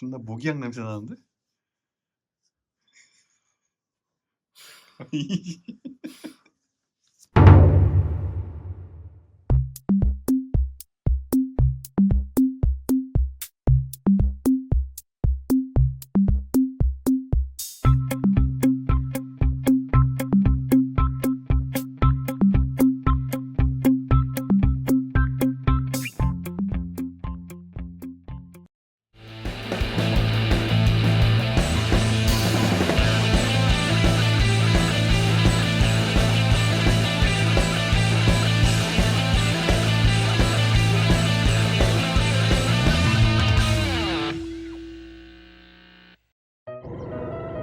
존나 모기향 냄새 나는데?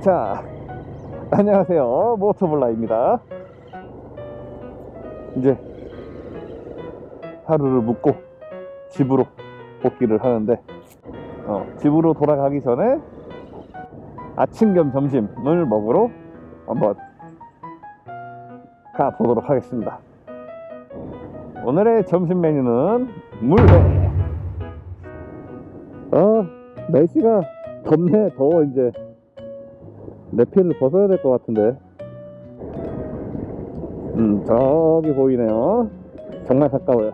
자, 안녕하세요. 모토블라입니다. 이제 하루를 묵고 집으로 복귀를 하는데, 어, 집으로 돌아가기 전에 아침 겸 점심을 먹으러 한번 가보도록 하겠습니다. 오늘의 점심 메뉴는 물회. 아, 날씨가 덥네, 더워, 이제. 내피를 벗어야 될 것 같은데. 음 저기 보이네요. 정말 가까워요.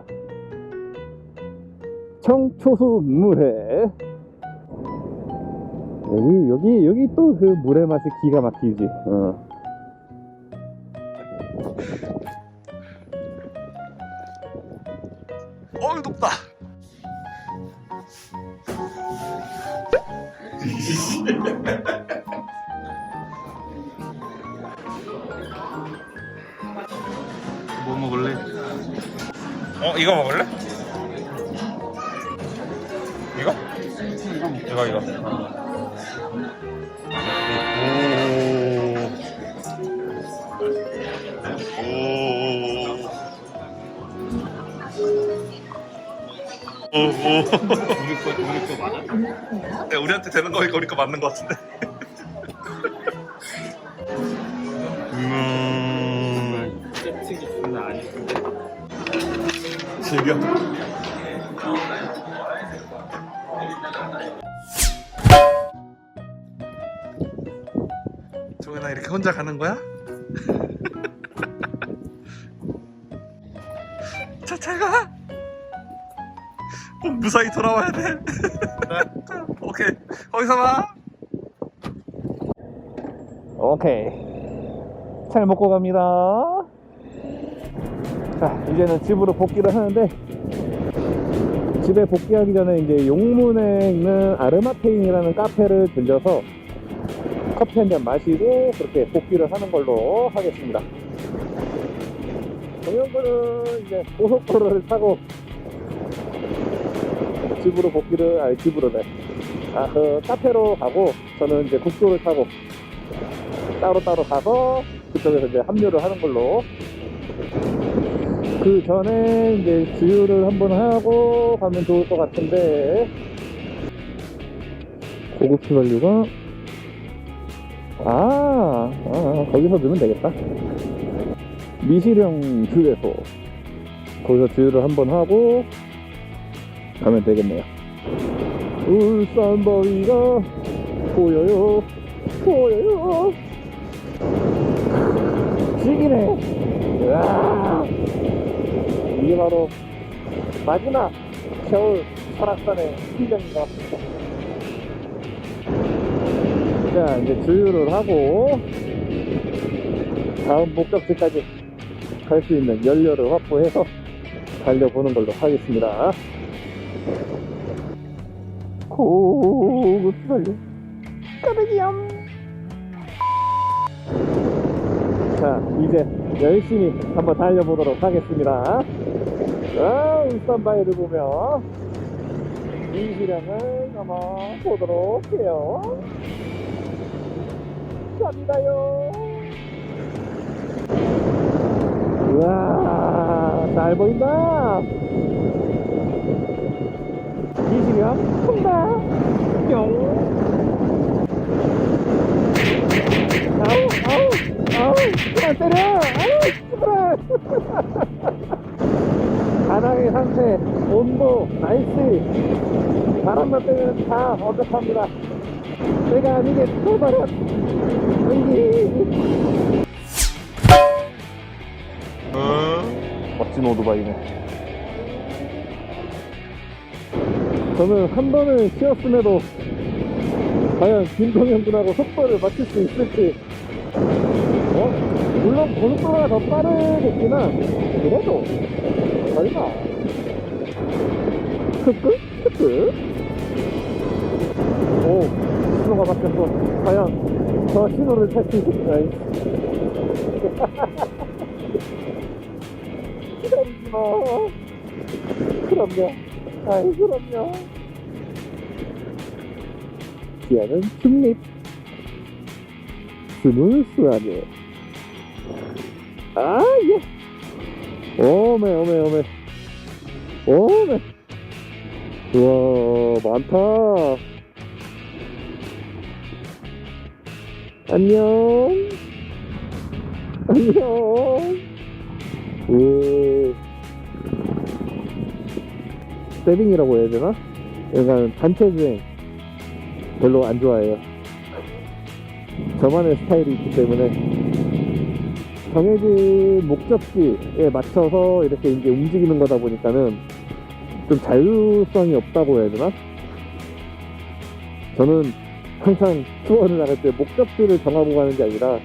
청초수 물회. 여기 여기 여기 또 그 물의 맛이 기가 막히지. 어. 어우 덥다 어 이거 먹을래? 이거? 이거 이거 오. 오. 오. 우리 거 우리 거 맞아? 야, 우리한테 되는 거니까 우리 거 맞는 거 같은데. 음. 세팅이 장난 아니던데. 즐겨. 종현아 이렇게 혼자 가는 거야? 자, 잘 가. 꼭 무사히 돌아와야 돼. 오케이. 거기서 봐. 오케이 잘 먹고 갑니다 자 이제는 집으로 복귀를 하는데 집에 복귀하기 전에 이제 용문에 있는 아르마테인이라는 카페를 들려서 커피 한 잔 마시고 그렇게 복귀를 하는 걸로 하겠습니다. 동영군은 이제 고속도로를 타고 집으로 복귀를 아니 집으로 네. 아그 카페로 가고 저는 이제 국도를 타고 따로따로 가서 그쪽에서 이제 합류를 하는 걸로 그 전에 이제 주유를 한번 하고 가면 좋을 것 같은데. 고급 휘발유가. 아, 아 거기서 넣으면 되겠다. 미시령 주유소. 거기서 주유를 한번 하고 가면 되겠네요. 울산 바위가 보여요. 보여요. 죽이네. 으아. 이게 바로 마지막 겨울 설악산의 풍경인 것 같습니다. 자, 이제 주유를 하고 다음 목적지까지 갈 수 있는 연료를 확보해서 달려보는 걸로 하겠습니다. 고급 달려. 까르기염. 자, 이제 열심히 한번 달려보도록 하겠습니다. 자, 울산 바위를 보며 이시령을 한번 보도록 해요. 갑니다요. 우와, 잘 보인다. 이시령, 통다. 뿅. 아우, 아우, 아우, 그만 때려! 아우, 그만! 가랑의 상태, 온도, 날씨, 바람만 빼면 다 완벽합니다. 내가 아니게 또 바람. 왠지. 멋진 오토바이네. 저는 한 번을 쉬었음에도 과연 김동현 군하고 속도를 맞출 수 있을지. 어? 물론 고속도로가 더 빠르겠지만 그래도 설마 크크 크크 오 신호가 바뀌었어. 과연 저 신호를 탈 수 있을까 그럼요. 그럼요. 아이 그럼요. 기아는 중립. 스무스하게 아, 예. 오메, 오메, 오메. 오메. 우와, 많다. 안녕. 안녕. 오. 세빙이라고 해야 되나? 약간 단체 주행 별로 안 좋아해요. 저만의 스타일이 있기 때문에 정해진 목적지에 맞춰서 이렇게 이제 움직이는 거다 보니까는 좀 자율성이 없다고 해야 되나? 저는 항상 투어를 나갈 때 목적지를 정하고 가는 게 아니라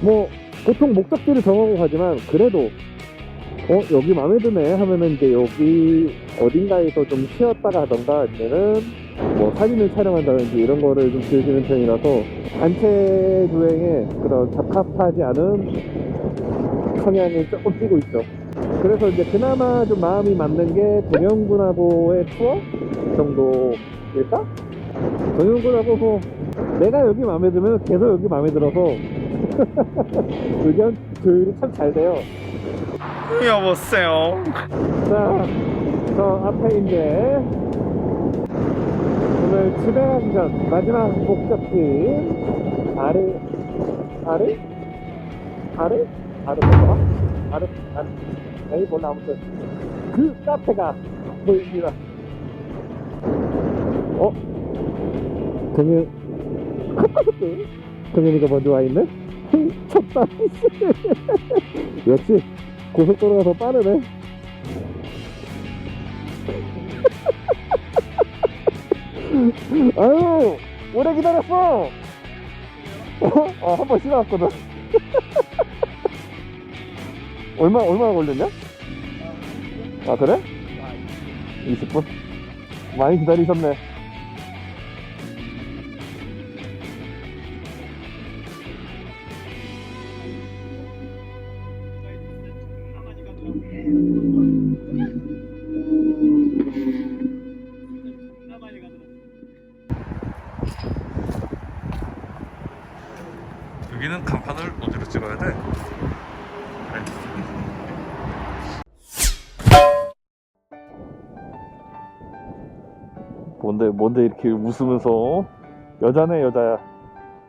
뭐 보통 목적지를 정하고 가지만 그래도 어 여기 마음에 드네 하면은 이제 여기 어딘가에서 좀 쉬었다가 하던가 아니면은 뭐 사진을 촬영한다든지 이런 거를 좀 즐기는 편이라서 단체 주행에 그런 적합하지 않은 성향을 조금 띄고 있죠. 그래서 이제 그나마 좀 마음이 맞는 게 동영군하고의 투어 정도일까? 동영군하고 뭐 내가 여기 마음에 들면 계속 여기 마음에 들어서 의견 조율이 참 잘 돼요. 여보세요. 자, 저 앞에 이제 오늘 집에 가기 전 마지막 목적지 아르 아르 아르 뭐더라? 아르 아르 에이 몰라 아무튼 그 카페가 보입니다. 어? 정현 정현이가 먼저 와 있네? 쳤다. 역시 고속도로가 더 빠르네. 아유, 오래 기다렸어. 어, 어 한번 지나왔거든. 얼마 얼마나 걸렸냐? 아 그래? 20분? 많이 기다리셨네. 뭔데 뭔데 이렇게 웃으면서 어? 여자네 여자야.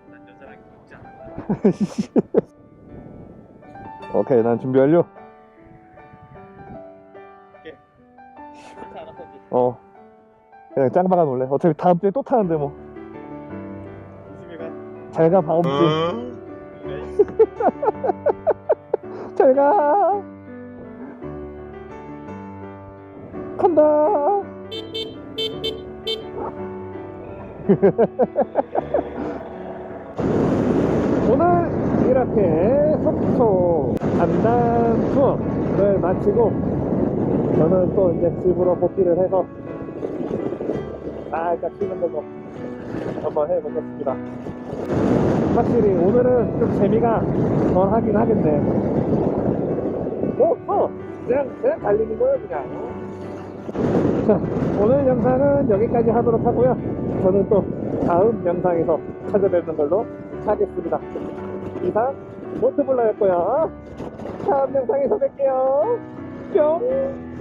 난 여자랑 있지 않아. 오케이 난 준비 완료. 어 그냥 짱 박아 놓을래. 어차피 다음 주에 또 타는데 뭐. 조심히 가. 잘가 다음 주. 그래. 잘 가. 간다. 오늘 이렇게 속초 간단 투어를 마치고 저는 또 이제 집으로 복귀를 해서 살짝 쉬는 걸로 한번 해보겠습니다. 확실히 오늘은 좀 재미가 덜 하긴 하겠네. 뭐, 뭐, 그냥, 그냥 달리는 거예요, 그냥. 자, 오늘 영상은 여기까지 하도록 하고요. 저는 또 다음 영상에서 찾아뵙는 걸로 하겠습니다. 이상, 모트블러였고요. 다음 영상에서 뵐게요. 뿅!